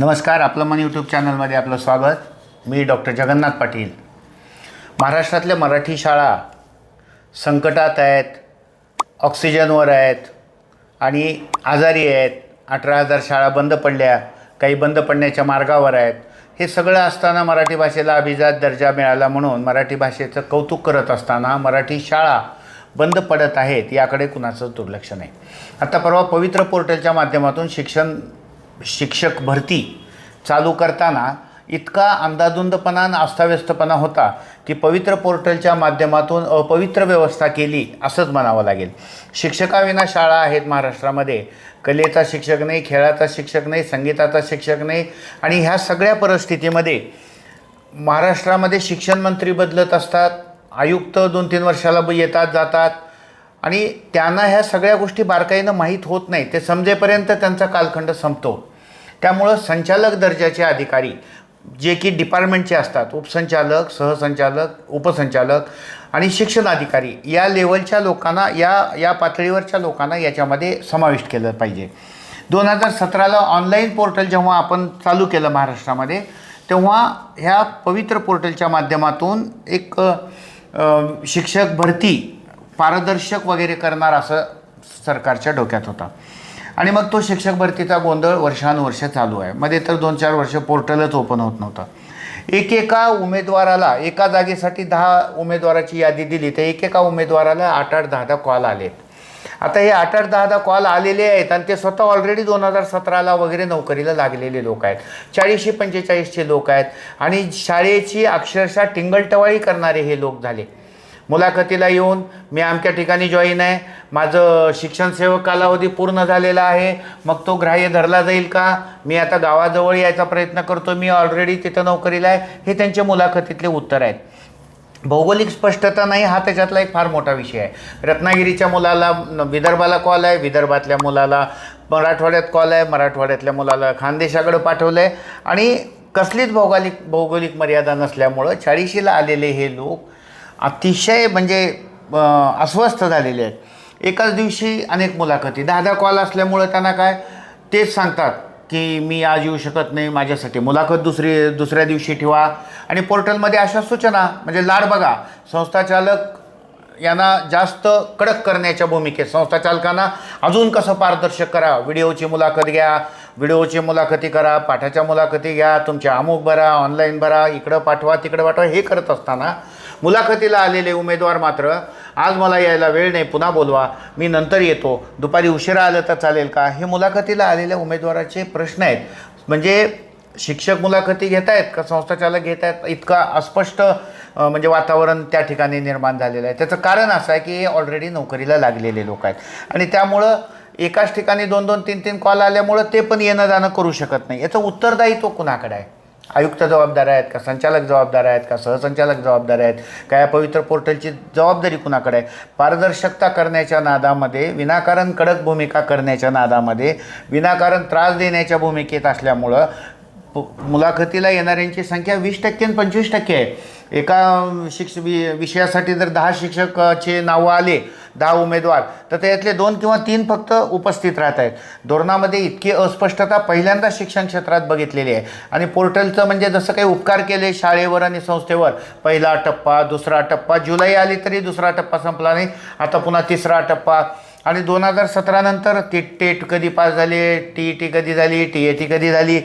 नमस्कार आपलं मन यूट्यूब चॅनलमध्ये आपलं स्वागत. मी डॉक्टर जगन्नाथ पाटील. महाराष्ट्रातल्या मराठी शाळा संकटात आहेत ऑक्सिजनवर आहेत आणि आजारी आहेत. अठरा हजार शाळा बंद पडल्या काही बंद पडण्याच्या मार्गावर आहेत. हे सगळं असताना मराठी भाषेला अभिजात दर्जा मिळाला म्हणून मराठी भाषेचं कौतुक करत असताना मराठी शाळा बंद पडत आहेत याकडे कुणाचं दुर्लक्ष नाही. आता परवा पवित्र पोर्टलच्या माध्यमातून शिक्षण शिक्षक भरती चालू करताना इतका अंदाधुंदपणा आणि अस्ताव्यस्तपणा होता की पवित्र पोर्टलच्या माध्यमातून अपवित्र व्यवस्था केली असंच म्हणावं लागेल. शिक्षकाविना शाळा आहेत महाराष्ट्रामध्ये. कलेचा शिक्षक नाही खेळाचा शिक्षक नाही संगीताचा शिक्षक नाही आणि ह्या सगळ्या परिस्थितीमध्ये महाराष्ट्रामध्ये शिक्षण मंत्री बदलत असतात. आयुक्त दोन तीन वर्षाला ब- येतात जातात. आणि त्यांना ह्या सगळ्या गोष्टी बारकाईनं माहीत होत नाही. ते समजेपर्यंत त्यांचा कालखंड संपतो. त्यामुळं संचालक दर्जाचे अधिकारी जे की डिपार्टमेंटचे असतात उपसंचालक सहसंचालक उपसंचालक आणि शिक्षण अधिकारी या लेवलच्या लोकांना या या पातळीवरच्या लोकांना याच्यामध्ये समाविष्ट केलं पाहिजे. दोन हजार सतराला ऑनलाईन पोर्टल जेव्हा आपण चालू केलं महाराष्ट्रामध्ये तेव्हा ह्या पवित्र पोर्टलच्या माध्यमातून एक शिक्षक भरती पारदर्शक वगैरे करणार असं सरकारच्या डोक्यात होता. आणि मग तो शिक्षक भरतीचा गोंधळ वर्षानुवर्ष चालू आहे. मध्ये तर दोन चार वर्ष पोर्टलच ओपन होत नव्हतं. एकेका उमेदवाराला एका जागेसाठी दहा उमेदवाराची यादी दिली तर एकेका उमेदवाराला आठ आठ दहा दहा कॉल आलेत. आता हे आठ आठ दहा दहा कॉल आलेले आहेत आणि ते स्वतः ऑलरेडी दोन हजार सतराला वगैरे नोकरीला लागलेले लोक आहेत. चाळीसशे पंचेचाळीसचे लोक आहेत. आणि शाळेची अक्षरशः टिंगलटवाळी करणारे हे लोक झाले. मुलाखतीला येऊन मी आमच्या ठिकाणी जॉईन आहे. माझं शिक्षण सेवक कालावधी पूर्ण झालेला आहे. मग तो ग्राह्य धरला जाईल का? मी आता गावाजवळ यायचा प्रयत्न करतो. मी ऑलरेडी तिथं नोकरीला आहे. हे त्यांच्या मुलाखतीतले उत्तर आहेत. भौगोलिक स्पष्टता नाही हा त्याच्यातला एक फार मोठा विषय आहे. रत्नागिरीच्या मुलाला विदर्भाला कॉल आहे. विदर्भातल्या मुलाला मराठवाड्यात कॉल आहे. मराठवाड्यातल्या मुलाला खानदेशाकडं पाठवलं आहे आणि कसलीच भौगोलिक भौगोलिक मर्यादा नसल्यामुळं चाळीशीला आलेले हे लोक अतिशय म्हणजे अस्वस्थ झालेले आहेत. एकाच दिवशी अनेक मुलाखती. दहा दहा कॉल असल्यामुळं त्यांना काय तेच सांगतात की मी आज येऊ शकत नाही माझ्यासाठी मुलाखत दुसरी दुसऱ्या दिवशी ठेवा. आणि पोर्टलमध्ये अशा सूचना म्हणजे लाड बघा संस्थाचालक यांना जास्त कडक करण्याच्या भूमिकेत संस्था चालकांना अजून कसं पारदर्शक करा व्हिडिओची मुलाखत घ्या व्हिडिओची मुलाखती करा पाठाच्या मुलाखती घ्या तुमच्या अमुक भरा ऑनलाईन भरा इकडं पाठवा तिकडं पाठवा हे करत असताना मुलाखतीला आलेले उमेदवार मात्र आज मला यायला वेळ नाही पुन्हा बोलवा मी नंतर येतो दुपारी उशिरा आलं तर चालेल का? हे मुलाखतीला आलेल्या उमेदवाराचे प्रश्न आहेत. म्हणजे शिक्षक मुलाखती घेत आहेत का संस्थाचालक घेत आहेत इतका अस्पष्ट म्हणजे वातावरण त्या ठिकाणी निर्माण झालेलं आहे. त्याचं कारण असं आहे की हे ऑलरेडी नोकरीला लागलेले लोक आहेत. आणि त्यामुळं एकाच ठिकाणी दोन दोन तीन तीन कॉल आल्यामुळं ते पण येणं जाणं करू शकत नाही. याचं उत्तरदायित्व कुणाकडे आहे? आयुक्त जबाबदार आहेत का संचालक जबाबदार आहेत का सहसंचालक जबाबदार आहेत का या पवित्र पोर्टलची जबाबदारी कुणाकडे आहे? पारदर्शकता करण्याच्या नादामध्ये विनाकारण कडक भूमिका करण्याच्या नादामध्ये विनाकारण त्रास देण्याच्या भूमिकेत असल्यामुळं मुलाखतीला येणाऱ्यांची संख्या वीस टक्के आणि पंचवीस टक्के आहे. एका शिक्ष वि विषयासाठी जर दहा शिक्षकाचे नावं आले दहा उमेदवार तर त्यातले दोन किंवा तीन फक्त उपस्थित राहत आहेत. धोरणामध्ये इतकी अस्पष्टता पहिल्यांदा शिक्षण क्षेत्रात बघितलेली आहे. आणि पोर्टलचं म्हणजे जसं काही उपकार केले शाळेवर आणि संस्थेवर पहिला टप्पा दुसरा टप्पा जुलै आली तरी दुसरा टप्पा संपला नाही आता पुन्हा तिसरा टप्पा. आणि दोन हजार सतरानंतर टी टेट कधी पास झाली टी ई टी कधी झाली टी ए टी कधी झाली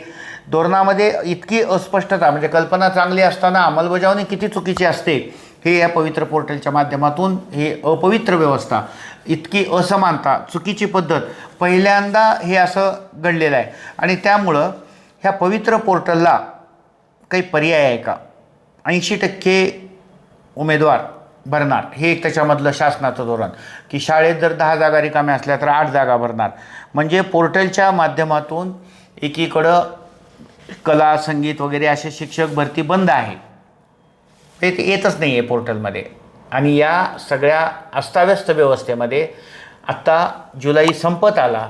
धोरणामध्ये इतकी अस्पष्टता म्हणजे कल्पना चांगली असताना अंमलबजावणी किती चुकीची असते हे या पवित्र पोर्टलच्या माध्यमातून हे अपवित्र व्यवस्था इतकी असमानता चुकीची पद्धत पहिल्यांदा हे असं घडलेलं आहे. आणि त्यामुळं ह्या पवित्र पोर्टलला काही पर्याय आहे का? ऐंशी टक्के उमेदवार भरणार. हे एक त्याच्यामधलं शासनाचं धोरण. की शाळेत जर दहा जागा रिकाम्या असल्या तर आठ जागा भरणार. म्हणजे पोर्टलच्या माध्यमातून एकीकडं कला संगीत वगैरे असे शिक्षक भरती बंद आहे. ते ते येतच नाही आहे पोर्टलमध्ये. आणि या सगळ्या अस्ताव्यस्त व्यवस्थेमध्ये आत्ता जुलै संपत आला.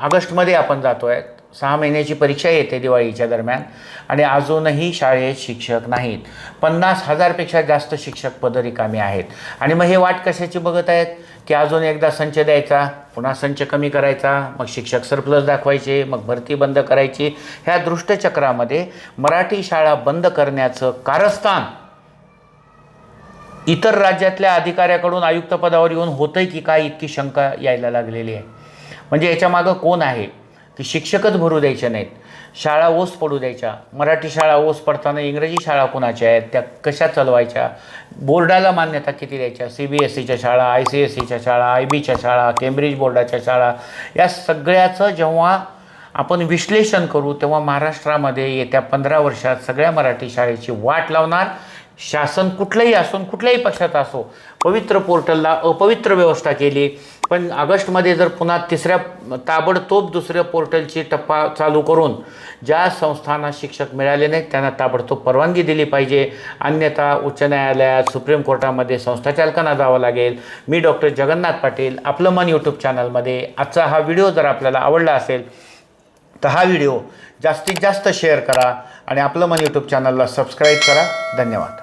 ऑगस्टमध्ये आपण जातो आहे सहा महिन्याची परीक्षा येते दिवाळीच्या दरम्यान आणि अजूनही शाळेत शिक्षक नाहीत. पन्नास हजारपेक्षा जास्त शिक्षक पदं रिकामी आहेत. आणि मग हे वाट कशाची बघत आहेत? की अजून एकदा संच द्यायचा पुन्हा संच कमी करायचा मग शिक्षक सरप्लस दाखवायचे मग भरती बंद करायची. ह्या दृष्टचक्रामध्ये मराठी शाळा बंद करण्याचं कारस्थान इतर राज्यातल्या अधिकाऱ्याकडून आयुक्त पदावर येऊन होतंय की काय इतकी शंका यायला लागलेली आहे. म्हणजे याच्यामागं कोण आहे? की शिक्षकच भरू द्यायचे नाहीत. शाळा ओस पडू द्यायच्या. मराठी शाळा ओस पडताना इंग्रजी शाळा कोणाच्या आहेत? त्या कशा चालवायच्या? बोर्डाला मान्यता किती द्यायच्या? सी बी एस सीच्या शाळा आय सी एस सीच्या शाळा आय बीच्या शाळा केम्ब्रिज बोर्डाच्या शाळा या सगळ्याचं जेव्हा आपण विश्लेषण करू तेव्हा महाराष्ट्रामध्ये येत्या पंधरा वर्षात सगळ्या मराठी शाळेची वाट लावणार. शासन कुठलंही असो कुठल्याही पक्षात असो पवित्र पोर्टलला अपवित्र व्यवस्था केली. पण ऑगस्टमध्ये जर पुन्हा तिसऱ्या ताबडतोब दुसऱ्या पोर्टलची टप्पा चालू करून ज्या संस्थांना शिक्षक मिळाले नाहीत त्यांना ताबडतोब परवानगी दिली पाहिजे. अन्यथा उच्च न्यायालयात सुप्रीम कोर्टामध्ये संस्थाचालकांना जावं लागेल. मी डॉक्टर जगन्नाथ पाटील आपलं मन यूट्यूब चॅनलमध्ये. आजचा हा व्हिडिओ जर आपल्याला आवडला असेल तर हा व्हिडिओ जास्तीत जास्त शेअर करा आणि आपलं मन यूट्यूब चॅनलला सबस्क्राईब करा. धन्यवाद.